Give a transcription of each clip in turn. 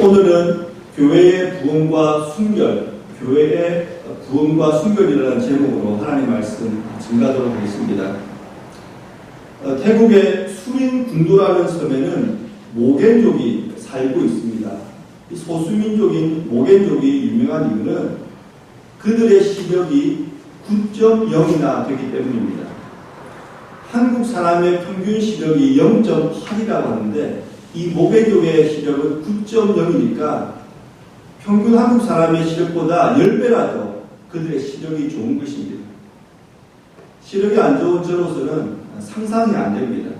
오늘은 교회의 부흥과 순결, 교회의 부흥과 순결이라는 제목으로 하나님 말씀 증가하도록 하겠습니다. 어, 태국의 수린 군도라는 섬에는 모겐족이 살고 있습니다. 이 소수민족인 모겐족이 유명한 이유는 그들의 시력이 9.0이나 되기 때문입니다. 한국 사람의 평균 시력이 0.8이라고 하는데 이 모겐족의 시력은 9.0이니까 평균 한국 사람의 시력보다 10배라도 그들의 시력이 좋은 것입니다. 시력이 안 좋은 저로서는 상상이 안 됩니다.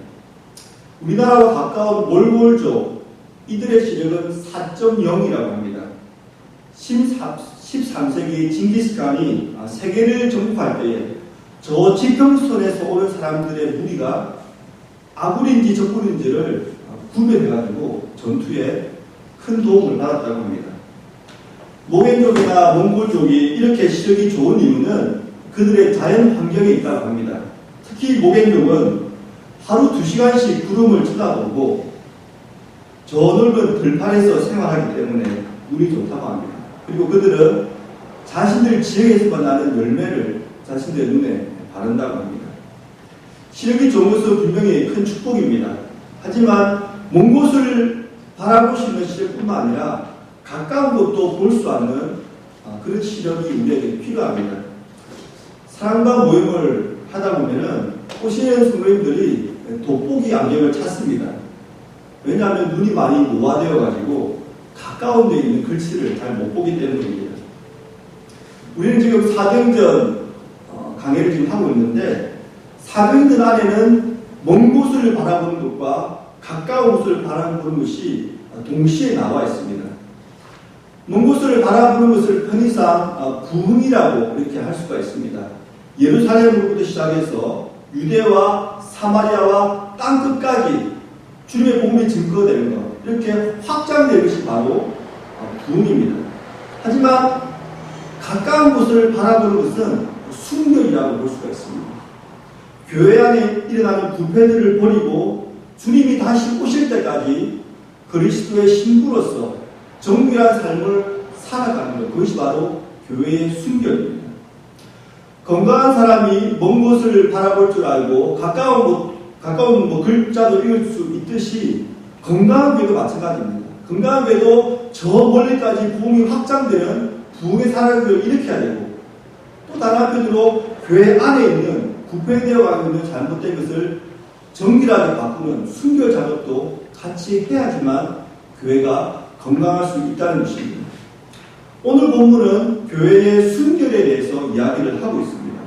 우리나라와 가까운 몰골족 이들의 시력은 4.0이라고 합니다. 13세기 징기스칸이 세계를 정복할 때에 저 지평선에서 오는 사람들의 무리가 아굴인지 적굴인지를 구별해가지고 전투에 큰 도움을 받았다고 합니다. 모겐족이나 몽골족이 이렇게 시력이 좋은 이유는 그들의 자연 환경에 있다고 합니다. 특히 모겐족은 하루 두 시간씩 구름을 쳐다보고 저 넓은 들판에서 생활하기 때문에 눈이 좋다고 합니다. 그리고 그들은 자신들 지역에서만 나는 열매를 자신들 눈에 바른다고 합니다. 시력이 좋은 것은 분명히 큰 축복입니다. 하지만 먼 곳을 바라보시는 시력뿐만 아니라 가까운 것도 볼수 없는 그런 시력이 우리에게 필요합니다. 사람과 모임을 하다 보면은 오시는 선생님들이 돋보기 안경을 찾습니다. 왜냐하면 눈이 많이 노화되어 가지고 가까운 데 있는 글씨를 잘 못 보기 때문입니다. 우리는 지금 사등전 강의를 지금 하고 있는데 사등전 안에는 먼 곳을 바라보는 것과 가까운 곳을 바라보는 것이 동시에 나와 있습니다. 먼 곳을 바라보는 것을 편의상 부흥이라고 이렇게 할 수가 있습니다. 예루살렘으로부터 시작해서 유대와 사마리아와 땅 끝까지 주님의 복음이 증거되는 것 이렇게 확장되는 것이 바로 부흥입니다. 하지만 가까운 곳을 바라보는 것은 순결이라고 볼 수가 있습니다. 교회 안에 일어나는 부패들을 버리고 주님이 다시 오실 때까지 그리스도의 신부로서 정결한 삶을 살아가는 것 그것이 바로 교회의 순결입니다. 건강한 사람이 먼 곳을 바라볼 줄 알고 가까운 곳, 가까운 뭐 글자도 읽을 수 있듯이 건강한 교회도 마찬가지입니다. 건강한 교회도 저 멀리까지 부흥이 확장되는 부흥의 사람들을 일으켜야 되고 또 다른 한편으로 교회 안에 있는 부패되어 가고 있는 잘못된 것을 정밀하게 바꾸는 순결 작업도 같이 해야지만 교회가 건강할 수 있다는 것입니다. 오늘 본문은 교회의 순결에 대해서 이야기를 하고 있습니다.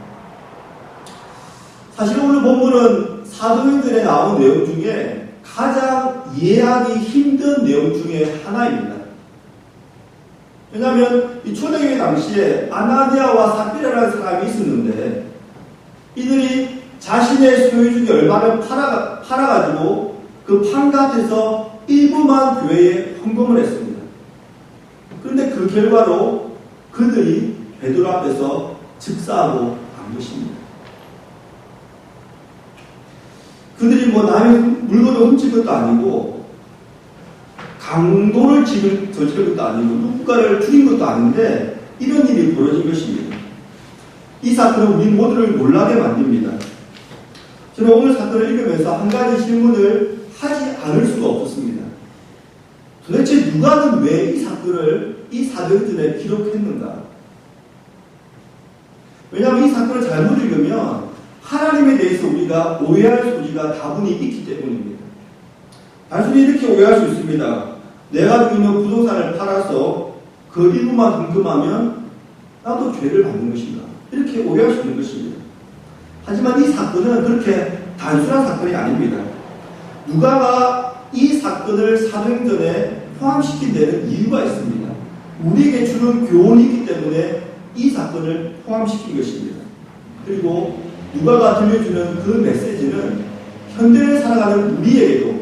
사실 오늘 본문은 사도행전에 나온 내용 중에 가장 이해하기 힘든 내용 중에 하나입니다. 왜냐하면 이 초대교회 당시에 아나니아와 사피라라는 사람이 있었는데 이들이 자신의 소유 중에 얼마를 팔아, 팔아가지고 그 판gat에서 일부만 교회에 헌금을 했습니다. 그런데 그 결과로 그들이 베드로 앞에서 즉사하고 간 것입니다. 그들이 뭐 남의 물건을 훔친 것도 아니고 강도를 지을 저지른 것도 아니고 누군가를 죽인 것도 아닌데 이런 일이 벌어진 것입니다. 이 사건은 우리 모두를 놀라게 만듭니다. 저는 오늘 사건을 읽으면서 한 가지 질문을 하지 않을 수가 없었습니다. 도대체 누가는 왜 이 사건을 이 사도행전에 기록했는가? 왜냐하면 이 사건을 잘못 읽으면 하나님에 대해서 우리가 오해할 소지가 다분히 있기 때문입니다. 단순히 이렇게 오해할 수 있습니다. 내가 있는 부동산을 팔아서 그 일부만 헌금하면 나도 죄를 받는 것인가? 이렇게 오해할 수 있는 것입니다. 하지만 이 사건은 그렇게 단순한 사건이 아닙니다. 누가가 이 사건을 사도행전에 포함시킨 데는 이유가 있습니다. 우리에게 주는 교훈이 있기 때문에 이 사건을 포함시킨 것입니다. 그리고 누가가 들려주는 그 메시지는 현대를 살아가는 우리에게도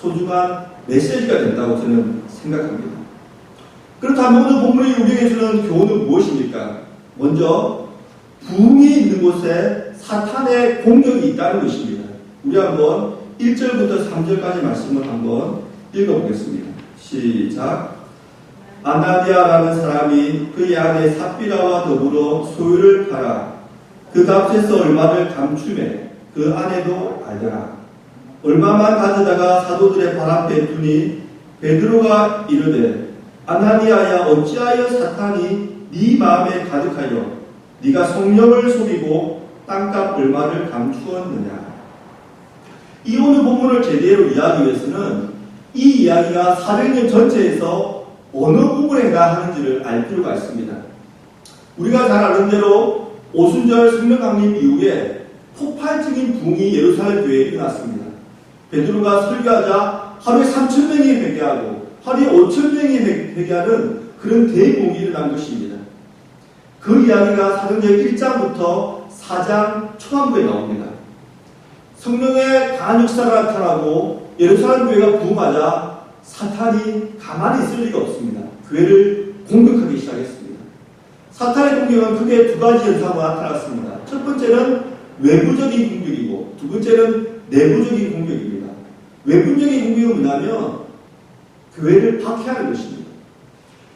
소중한 메시지가 된다고 저는 생각합니다. 그렇다면 오늘 본문이 우리에게 주는 교훈은 무엇입니까? 먼저 부흥이 있는 곳에 사탄의 공격이 있다는 것입니다. 우리 한번 1절부터 3절까지 말씀을 한번 읽어보겠습니다. 시작. 아나디아라는 사람이 그의 아내 삽비라와 더불어 소유를 팔아 그 값에서 얼마를 감추매 그 아내도 알더라. 얼마만 가져다가 사도들의 발 앞에 두니 베드로가 이르되 아나니아야 어찌하여 사탄이 네 마음에 가득하여 네가 성령을 속이고 땅값 얼마를 감추었느냐. 이 오늘 본문을 제대로 이해하기 위해서는 이 이야기가 사도행전 전체에서 어느 부분에 해당하는지를 알 필요가 있습니다. 우리가 잘 아는 대로 오순절 성령 강림 이후에 폭발적인 붕이 예루살렘 교회에 일어났습니다. 베드로가 설교하자 하루에 3천 명이 회개하고 하루에 5천 명이 회개하는 그런 대붕이 일어난 것입니다. 그 이야기가 사도행전 1장부터 4장 초반부에 나옵니다. 성령의 강한 역사가 나타나고 예루살렘 교회가 부흥하자 사탄이 가만히 있을 리가 없습니다. 교회를 공격하기 시작했습니다. 사탄의 공격은 크게 두 가지 현상으로 나타났습니다. 첫 번째는 외부적인 공격이고 두 번째는 내부적인 공격입니다. 외부적인 공격은 뭐냐면 교회를 박해하는 것입니다.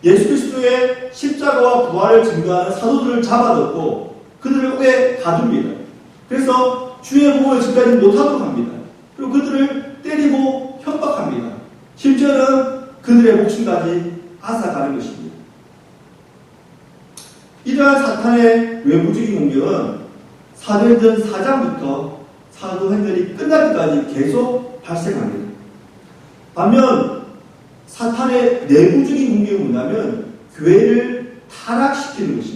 예수 그리스도의 십자가와 부활을 증거하는 사도들을 잡아넣고 그들을 옥에 가둡니다. 그래서 주의 복을 지까지 못하도록 합니다. 그리고 그들을 때리고 협박합니다. 심지어는 그들의 목숨까지 앗아가는 것입니다. 이러한 사탄의 외부적인 공격은 사도행전 4장부터 사도행전이 끝날 때까지 계속 발생합니다. 반면 사탄의 내부적인 공격은 뭐냐면 교회를 타락시키는 것입니다.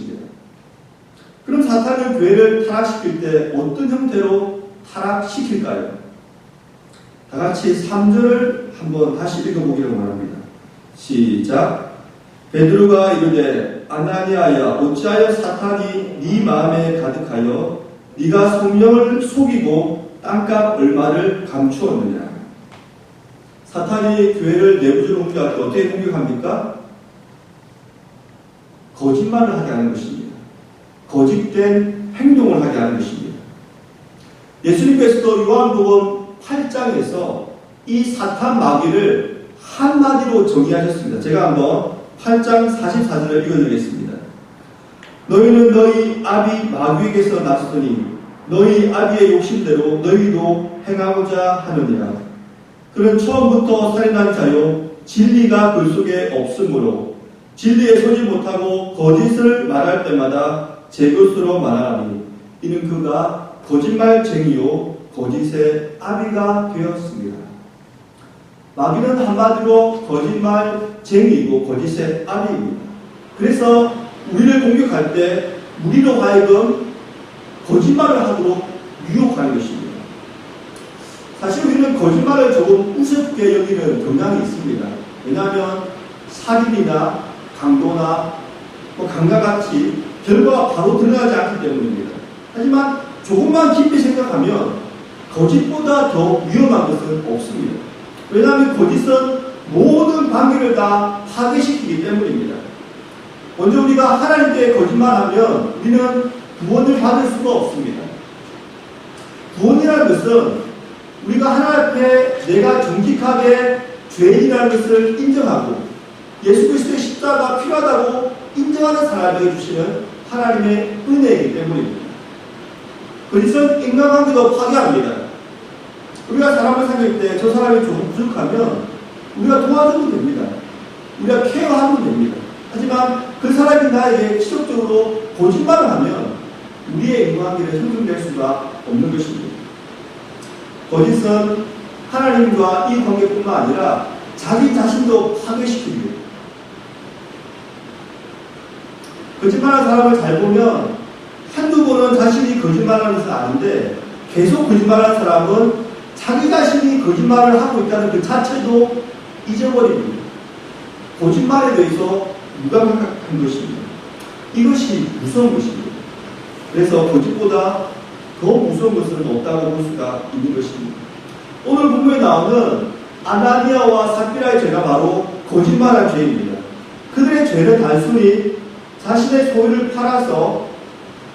그럼 사탄은 교회를 타락시킬 때 어떤 형태로 타락시킬까요? 다 같이 3절을 한번 다시 읽어보기를 원합니다. 시작. 베드로가 이르되 아나니아야 어찌하여 사탄이 네 마음에 가득하여 네가 성령을 속이고 땅값 얼마를 감추었느냐? 사탄이 교회를 내부적으로 공격할 때 어떻게 공격합니까? 거짓말을 하게 하는 것입니다. 거짓된 행동을 하게 하는 것입니다. 예수님께서도 요한복음 8장에서 이 사탄 마귀를 한마디로 정의하셨습니다. 제가 한번 8장 44절을 읽어드리겠습니다. 너희는 너희 아비 마귀에게서 났으니 너희 아비의 욕심대로 너희도 행하고자 하느니라. 그는 처음부터 살인한 자요 진리가 그 속에 없으므로 진리에 서지 못하고 거짓을 말할 때마다 제 것으로 말하니 이는 그가 거짓말쟁이요 거짓의 아비가 되었습니다. 마귀는 한마디로 거짓말쟁이고 거짓의 아비입니다. 그래서 우리를 공격할 때 우리로 하여금 거짓말을 하도록 유혹하는 것입니다. 사실 우리는 거짓말을 조금 우습게 여기는 경향이 있습니다. 왜냐하면 살인이나 강도나 뭐 강과 같이 결과가 바로 드러나지 않기 때문입니다. 하지만 조금만 깊이 생각하면 거짓보다 더 위험한 것은 없습니다. 왜냐하면 거짓은 모든 관계를 다 파괴시키기 때문입니다. 먼저 우리가 하나님께 거짓말하면 우리는 구원을 받을 수가 없습니다. 구원이라는 것은 우리가 하나님 앞에 내가 정직하게 죄인이라는 것을 인정하고 예수 그리스도의 십자가 필요하다고 인정하는 사람에게 주시는 하나님의 은혜이기 때문입니다. 거짓은 인간관계도 파괴합니다. 우리가 사람을 사귈 때저 사람이 조금 부족하면 우리가 도와주면 됩니다. 우리가 케어하면 됩니다. 하지만 그 사람이 나에게 지속적으로 거짓말을 하면 우리의 인간관계를 형성될 수가 없는 것입니다. 거짓은 하나님과 이 관계뿐만 아니라 자기 자신도 파괴시킵니다. 거짓말하는 사람을 잘 보면 한두 번은 자신이 거짓말하는 것을 아는데 계속 거짓말하는 사람은 자기 자신이 거짓말을 하고 있다는 그 자체도 잊어버립니다. 거짓말에 대해서 무감각한 것입니다. 이것이 무서운 것입니다. 그래서 거짓보다 더 무서운 것은 없다고 볼 수가 있는 것입니다. 오늘 본문에 나오는 아나니아와 삽비라의 죄가 바로 거짓말한 죄입니다. 그들의 죄는 단순히 자신의 소유를 팔아서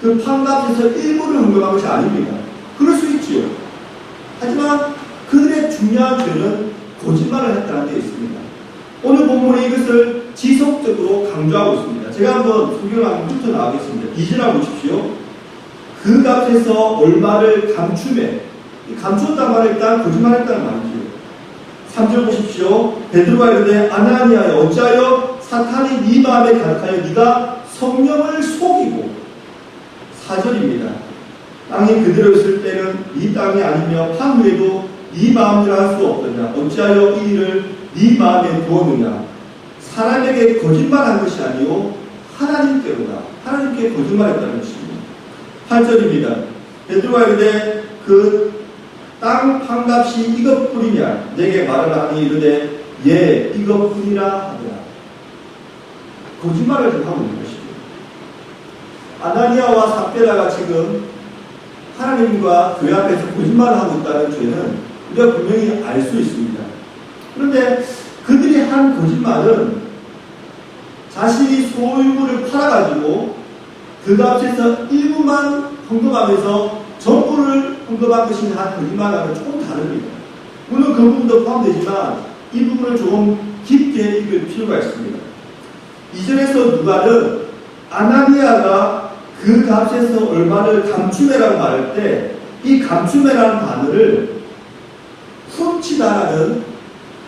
그 판값에서 일부를 헌금한 것이 아닙니다. 그럴 수 있지요. 하지만 그들의 중요한 죄는 거짓말을 했다는 데 있습니다. 오늘 본문에 이것을 지속적으로 강조하고 있습니다. 제가 한번 성경을 한번 훑어 나가겠습니다. 2절을 보십시오. 그 값에서 얼마를. 이 감추었단 말은 일단 거짓말했다는 말이죠. 3절 보십시오. 베드로가 이르되 아나니아여 어찌하여 사탄이 네 마음에 가득하여 네가 성령을 속이고 4절입니다. 땅이 그대로 있을 때는 이 땅이 아니며 하늘에도 네 마음대로 할 수 없느냐? 어찌하여 이 일을 네 마음에 두었느냐? 사람에게 거짓말한 것이 아니요 하나님께로다. 하나님께 거짓말했다는 것입니다. 8절입니다. 베드로가 이르되 그땅 판값이 이것뿐이냐? 내게 말을 하니 이르되 예 이것뿐이라 하더라. 거짓말을 좀 하고 있는 것입니다 아나니아와 삽베라가 지금 하나님과 교회 앞에서 거짓말을 하고 있다는 죄는 우리가 분명히 알 수 있습니다. 그런데 그들이 한 거짓말은 자신이 소유물을 팔아가지고 그 값에서 일부만 헌금하면서 전부를 헌금한 것이 한 거짓말과는 조금 다릅니다. 물론 그 부분도 포함되지만 이 부분을 조금 깊게 읽을 필요가 있습니다. 이전에서 누가는 아나니아가 그 값에서 얼마를 감추매라고 말할 때 이 감추매라는 단어를 훔치다라는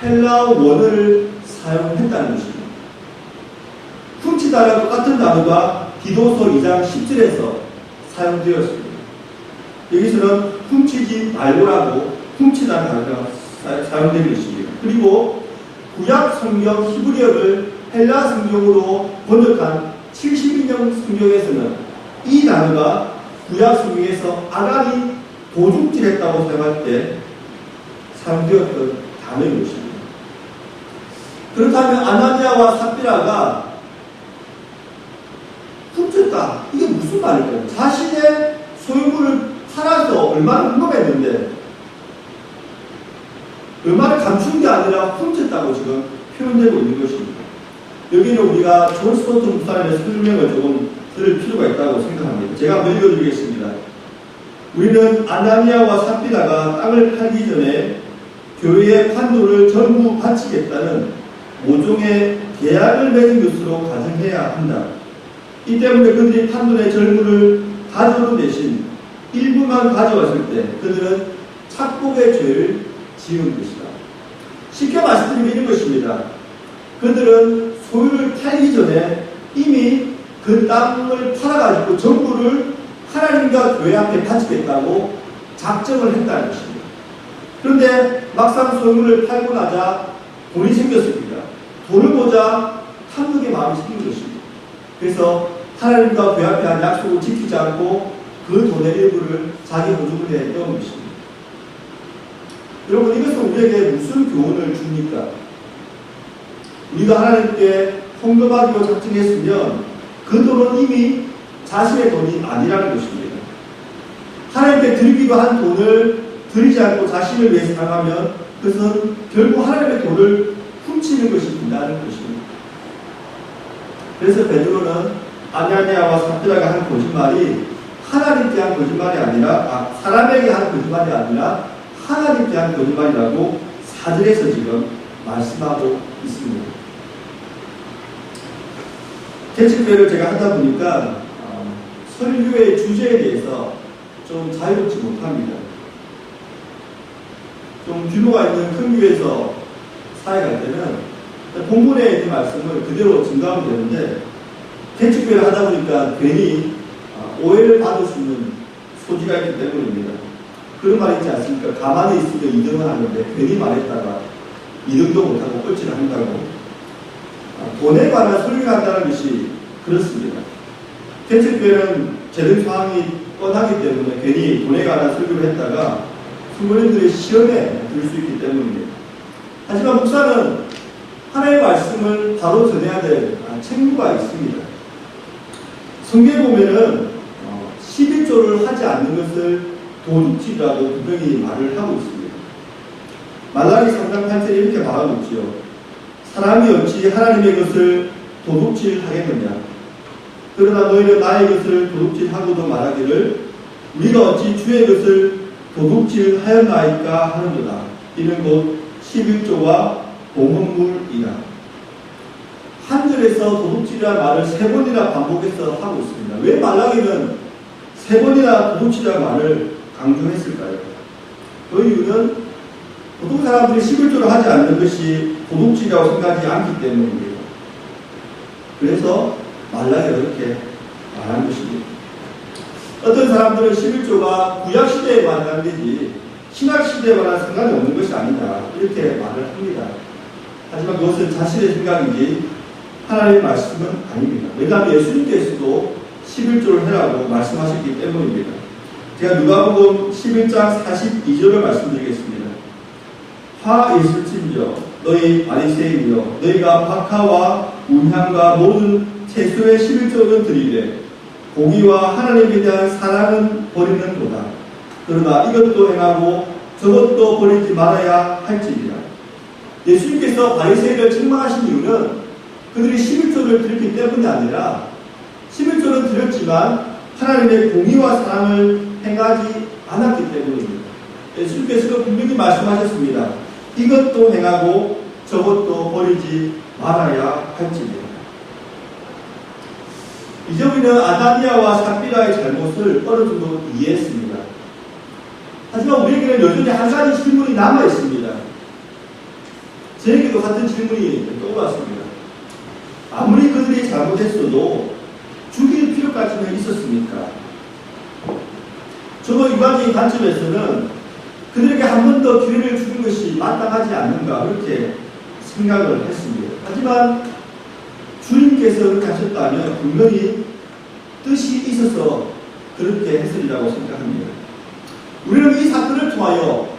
헬라어 원어를 사용했다는 것입니다. 훔치다랑 똑같은 단어가 디도서 2장 10절에서 사용되었습니다. 여기서는 훔치지 말고라고 훔치다는 단어가 사- 사용된 것입니다. 그리고 구약 성경 히브리어를 헬라 성경으로 번역한 72년 성경에서는 이 단어가 구약 성경에서 아간이 도둑질했다고 생각할 때 사용되었던 단어인 것입니다. 그렇다면 아나니아와 삽비라가 훔쳤다. 이게 무슨 말일까요? 자신의 소유물을 팔아서 얼마를 헌금했는데 얼마를 감춘 게 아니라 훔쳤다고 지금 표현되고 있는 것입니다. 여기는 우리가 존 스코트 목사님의 설명을 조금 들을 필요가 있다고 생각합니다. 제가 한번 읽어드리겠습니다. 우리는 아나니아와 삽비라가 땅을 팔기 전에 교회의 판도를 전부 바치겠다는 모종의 계약을 맺은 것으로 가정해야 한다. 이 때문에 그들이 판돈의 절물을 가져오는 대신 일부만 가져왔을 때 그들은 착복의 죄를 지은 것이다. 쉽게 말씀드리면 이런 것입니다. 그들은 소유를 팔기 전에 이미 그 땅을 팔아가지고 전부를 하나님과 교회 앞에 바치겠다고 작정을 했다는 것입니다. 그런데 막상 소유물을 팔고 나자 돈이 생겼습니다. 돈을 보자 탐욕의 마음이 생긴 것입니다. 그래서 하나님과 교회 앞에 한 약속을 지키지 않고 그 돈의 일부를 자기 보증을 해 넣은 것입니다. 여러분 이것은 우리에게 무슨 교훈을 줍니까? 우리가 하나님께 헌금하기로 작정했으면 그 돈은 이미 자신의 돈이 아니라는 것입니다. 하나님께 드리기로 한 돈을 드리지 않고 자신을 위해서 나가면 그것은 결국 하나님의 돈을 훔치는 것이 된다는 것입니다. 그래서 베드로는 아냐니아와 사드라가 한 거짓말이 하나님께 한 거짓말이 아니라 아, 사람에게 한 거짓말이 아니라 하나님께 한 거짓말이라고 사절에서 지금 말씀하고 있습니다. 개척교회를 제가 하다 보니까 어, 설교의 주제에 대해서 좀 자유롭지 못합니다. 좀 규모가 있는 큰 교회에서 사회갈 때는 본문에 있는 말씀을 그대로 증가하면 되는데 개척교회를 하다 보니까 괜히 어, 오해를 받을 수 있는 소지가 있기 때문입니다. 그런 말 있지 않습니까? 가만히 있으면 2등을 하는데 괜히 말했다가 2등도 못하고 꼴찌를 한다고 어, 돈에 관한 소리를 한다는 것이 그렇습니다. 개척교회는 재정 상황이 뻔하기 때문에 괜히 돈에 관한 설교를 했다가 부모님들의 시험에 들 수 있기 때문입니다. 하지만 목사는 하나님의 말씀을 바로 전해야 될 아, 책무가 있습니다. 성경에 보면은 어, 11조를 하지 않는 것을 도둑질이라고 분명히 말을 하고 있습니다. 말라기 3장 8절에 이렇게 말하고 있지요. 사람이 어찌 하나님의 것을 도둑질 하겠느냐? 그러나 너희는 나의 것을 도둑질하고도 말하기를 우리가 어찌 주의 것을 도둑질하였나이까 하는도다. 이는 곧 11조와 보험물이다. 13절에서 도둑질이라는 말을 세 번이나 반복해서 하고 있습니다. 왜 말라기는 세 번이나 도둑질이라는 말을 강조했을까요? 그 이유는 보통 사람들이 11조를 하지 않는 것이 도둑질이라고 생각하지 않기 때문입니다. 그래서 말라기가 그렇게 말한 것입니다. 어떤 사람들은 11조가 구약시대에만 해당되지 신학시대와는 상관이 없는 것이 아니다. 이렇게 말을 합니다. 하지만 그것은 자신의 생각이지 하나님의 말씀은 아닙니다. 왜냐하면 예수님께서도 11조를 해라고 말씀하셨기 때문입니다. 제가 누가복음 11장 42절을 말씀드리겠습니다. 화 있을진저 너희 바리새인이여 너희가 박하와 문향과 모든 채소의 11조는 드리되 고기와 하나님에 대한 사랑은 버리는도다. 그러나 이것도 행하고 저것도 버리지 말아야 할지니라. 예수님께서 바리새인을 책망하신 이유는 그들이 11조를 드렸기 때문이 아니라 11조는 드렸지만 하나님의 공의와 사랑을 행하지 않았기 때문입니다. 예수님께서도 분명히 말씀하셨습니다. 이것도 행하고 저것도 버리지 말아야 할지니라. 이제 우리는 아다니아와 삽비라의 잘못을 어느 정도 이해했습니다. 하지만 우리에게는 여전히 한 가지 질문이 남아 있습니다. 저에게도 같은 질문이 떠올랐습니다. 아무리 그들이 잘못했어도 죽일 필요까지는 있었습니까? 저도 일반적인 관점에서는 그들에게 한 번 더 기회를 주는 것이 마땅하지 않는가 그렇게 생각을 했습니다. 하지만 주님께서 그렇게 하셨다면 분명히 뜻이 있어서 그렇게 했으리라고 생각합니다. 우리는 이 사건을 통하여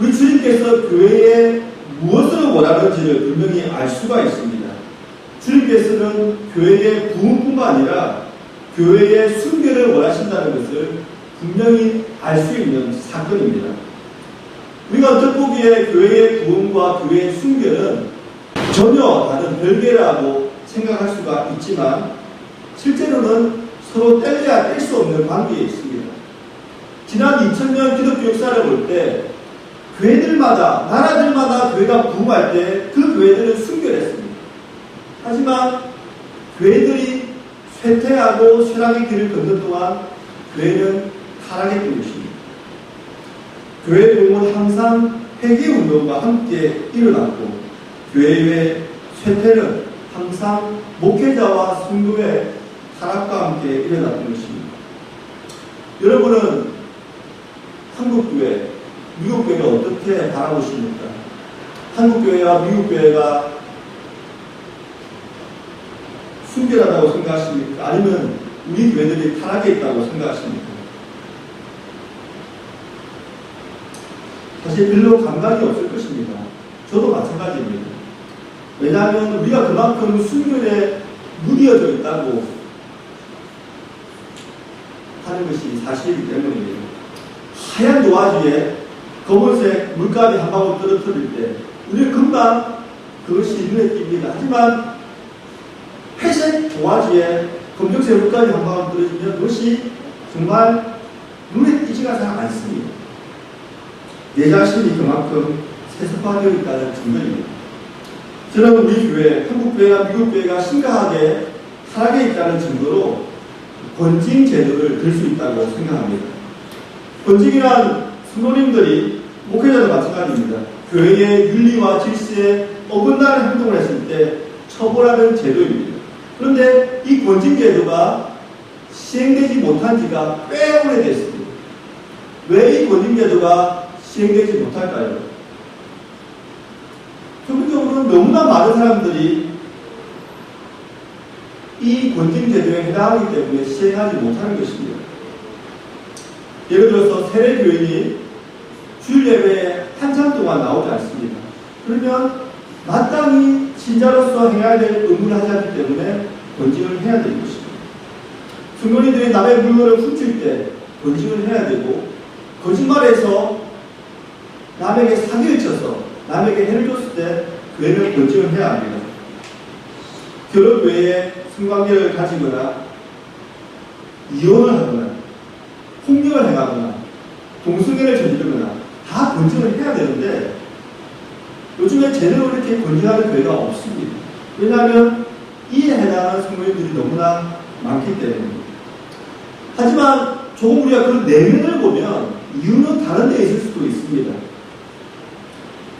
우리 주님께서 교회에 무엇을 원하는지를 분명히 알 수가 있습니다. 주님께서는 교회의 부흥뿐만 아니라 교회의 순결을 원하신다는 것을 분명히 알 수 있는 사건입니다. 우리가 언뜻 보기에 교회의 부흥과 교회의 순결은 전혀 다른 별개라고 생각할 수가 있지만 실제로는 서로 뗄래야 뗄 수 없는 관계에 있습니다. 지난 2000년 기독교 역사를 볼 때 교회들마다 나라들마다 교회가 부흥할 때 그 교회들은 순결했습니다. 하지만 교회들이 쇠퇴하고 쇠락의 길을 걷는 동안 교회는 타락했던 것입니다. 교회 부흥은 항상 회개 운동과 함께 일어났고 교회의 쇠퇴는 항상 목회자와 성도의 타락과 함께 일어났던 것입니다. 여러분은 한국 교회, 미국 교회를 어떻게 바라보십니까? 한국 교회와 미국 교회가 순결하다고 생각하십니까? 아니면 우리 교회들이 타락해 있다고 생각하십니까? 사실 별로 감각이 없을 것입니다. 저도 마찬가지입니다. 왜냐하면 우리가 그만큼 순결에 무디어져 있다고 하는 것이 사실이기 때문입니다. 하얀 도화지에 검은색 물감이 한 방울 떨어뜨릴 때 우리는 금방 그것이 눈에 띕니다. 하지만 회색 도화지에 검정색 물감이 한 방울 떨어지면 그것이 정말 눈에 띄지가 잘 않습니다. 내 자신이 그만큼 세습화되어 있다는 증거입니다. 저는 우리 교회, 한국 교회와 미국 교회가 심각하게 타락해 있다는 증거로 권징 제도를 들 수 있다고 생각합니다. 권징이란 성도님들이 목회자도 마찬가지입니다. 교회의 윤리와 질서에 어긋나는 행동을 했을 때 처벌하는 제도입니다. 그런데 이 권징 제도가 시행되지 못한 지가 꽤 오래됐습니다. 왜 이 권징 제도가 시행되지 못할까요? 기본적으로는 너무나 많은 사람들이 이 권징 제도에 해당하기 때문에 시행하지 못하는 것입니다. 예를 들어서 세례 교인이 주일 예배에 한참 동안 나오지 않습니다. 그러면 마땅히 신자로서 해야 될 의무를 하지 않기 때문에 권징을 해야 되는 것입니다. 승건이들이 남의 물건을 훔칠 때 권징을 해야 되고 거짓말해서 남에게 사기를 쳐서 남에게 해를 줬을 때 교회는 권징을 해야 합니다. 결혼 외에 성관계를 가지거나 이혼을 하거나 폭력을 행하거나 동성애를 저지르거나 다 권징을 해야 되는데 요즘에 제대로 이렇게 권징하는 교회가 없습니다. 왜냐하면 이 하는 성도님들이 너무나 많기 때문입니다. 하지만 조금 우리가 그 내면을 보면 이유는 다른 데 있을 수도 있습니다.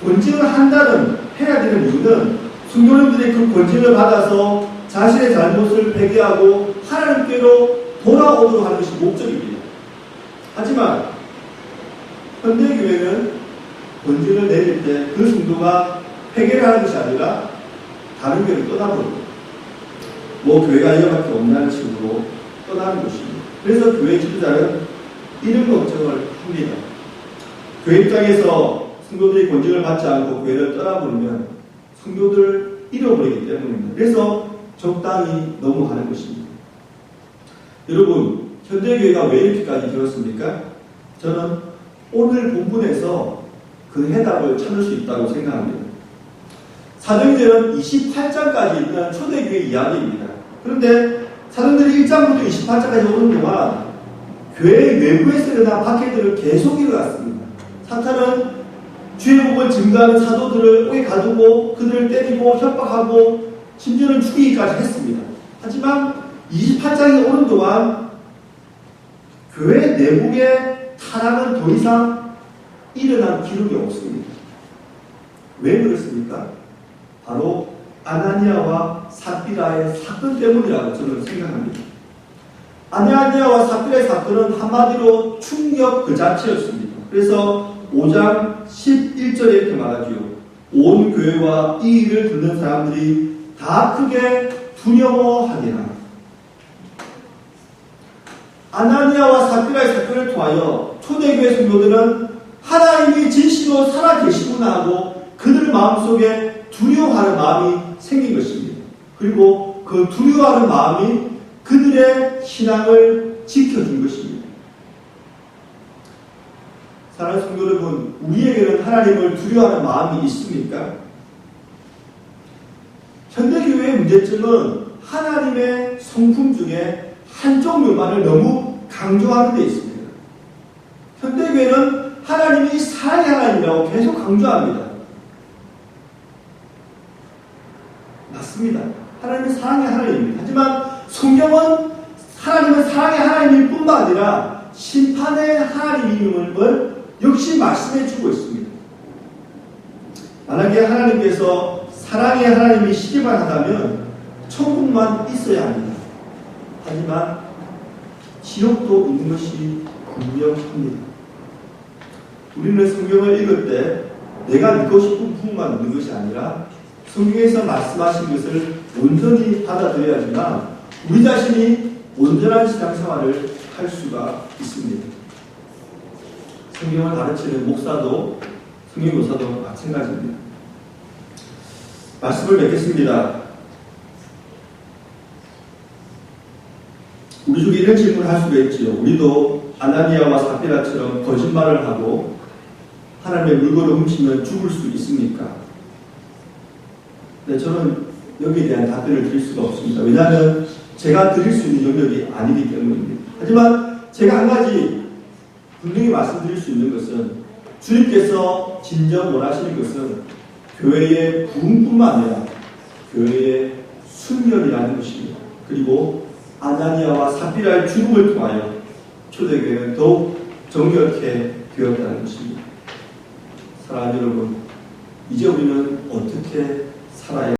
권징을 한다는, 해야 되는 이유는 성도님들이 그 권징을 받아서 자신의 잘못을 회개하고 하나님께로 돌아오도록 하는 것이 목적입니다. 하지만 현대교회는 권징을 내릴 때 그 성도가 회개를 하는 것이 아니라 다른 교회를 떠나버립니다. 뭐 교회가 이거밖에 없다는 식으로 떠나는 것입니다. 그래서 교회 지도자는 이런 걱정을 합니다. 교회 입장에서 성도들이 권징을 받지 않고 교회를 떠나버리면 성도들 잃어버리기 때문입니다. 그래서 적당히 넘어가는 것입니다. 여러분, 현대교회가 왜 이렇게까지 되었습니까? 저는 오늘 본문에서 그 해답을 찾을 수 있다고 생각합니다. 사도행전은 28장까지 있는 초대교회 이야기입니다. 그런데 사도행전 1장부터 28장까지 오는 동안 교회 외부에서 일어난 박해들을 계속 일어났습니다. 사탄은 주의 복을 증거하는 사도들을 옥에 가두고 그들을 때리고 협박하고 심지어는 죽이기까지 했습니다. 하지만 28장이 오는 동안 교회 내부의 타락은 더 이상 일어난 기록이 없습니다. 왜 그렇습니까? 바로 아나니아와 삽비라의 사건 때문이라고 저는 생각합니다. 아나니아와 삽비라의 사건은 한마디로 충격 그 자체였습니다. 그래서 5장 11절에 이렇게 말하지요. 온 교회와 이 일을 듣는 사람들이 다 크게 두려워하니라. 아나니아와 삽비라의 사건을 통하여 초대교회 성도들은 하나님이 진실로 살아계시구나 하고 그들 마음속에 두려워하는 마음이 생긴 것입니다. 그리고 그 두려워하는 마음이 그들의 신앙을 지켜준 것입니다. 사랑하는 성도 여러분, 우리에게는 하나님을 두려워하는 마음이 있습니까? 현대교회의 문제점은 하나님의 성품 중에 한쪽 면만을 너무 강조하는 데 있습니다. 현대교회는 하나님이 사랑의 하나님이라고 계속 강조합니다. 맞습니다. 하나님은 사랑의 하나님입니다. 하지만 성경은 하나님은 사랑의 하나님일 뿐만 아니라 심판의 하나님임을 역시 말씀해 주고 있습니다. 만약에 하나님께서 사랑의 하나님이 시기만 하다면 천국만 있어야 합니다. 하지만 지옥도 있는 것이 분명합니다. 우리는 성경을 읽을 때 내가 읽고 싶은 부분만 읽는 것이 아니라 성경에서 말씀하신 것을 온전히 받아들여야지만 우리 자신이 온전한 신앙생활을 할 수가 있습니다. 성경을 가르치는 목사도 성경교사도 마찬가지입니다. 말씀을 맺겠습니다. 우리 중에 이런 질문을 할 수가 있지요. 우리도 아나니아와 사피라처럼 거짓말을 하고 하나님의 물건을 훔치면 죽을 수 있습니까? 네, 저는 여기에 대한 답변을 드릴 수가 없습니다. 왜냐하면 제가 드릴 수 있는 영역이 아니기 때문입니다. 하지만 제가 한 가지 분명히 말씀드릴 수 있는 것은 주님께서 진정 원하시는 것은 교회의 부흥뿐만 아니라 교회의 순결이라는 것입니다. 그리고 아나니아와 사피라의 죽음을 통하여 초대교회는 더욱 정결케 되었다는 것입니다. 사랑하는 여러분, 이제 우리는 어떻게 살아야